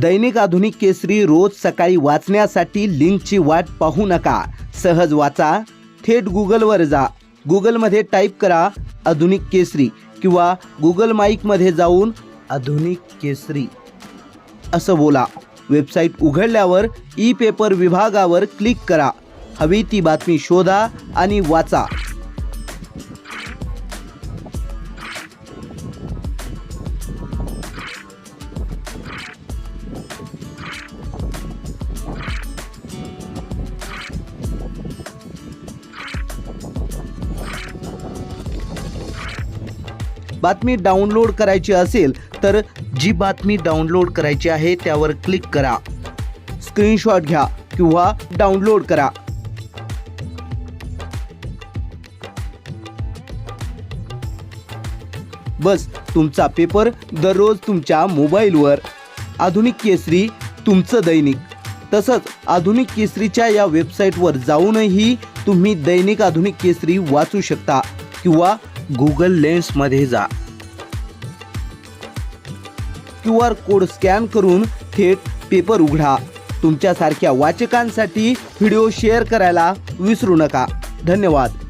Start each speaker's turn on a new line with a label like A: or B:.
A: दैनिक आधुनिक केसरी रोज सकाळी वाचण्यासाठी लिंकची वाट पाहू नका. सहज वाचा थेट गुगलवर जा. गुगलमध्ये टाईप करा आधुनिक केसरी किंवा गुगल माईकमध्ये जाऊन आधुनिक केसरी. असं बोला. वेबसाईट उघडल्यावर ई पेपर विभागावर क्लिक करा. हवी ती बातमी शोधा आणि वाचा. बातमी डाउनलोड करायची असेल तर जी बातमी डाउनलोड करायची आहे त्यावर क्लिक करा. स्क्रीनशॉट घ्या किंवा डाउनलोड करा. बस तुमचा पेपर दररोज तुमच्या मोबाईलवर. आधुनिक केसरी तुमचं दैनिक. तसंच आधुनिक केसरीच्या या वेबसाईटवर जाऊनही तुम्ही दैनिक आधुनिक केसरी वाचू शकता किंवा गुगल लेन्समध्ये जा. क्यू आर कोड स्कॅन करून थेट पेपर उघडा. तुमच्यासारख्या वाचकांसाठी व्हिडिओ शेअर करायला विसरू नका. धन्यवाद.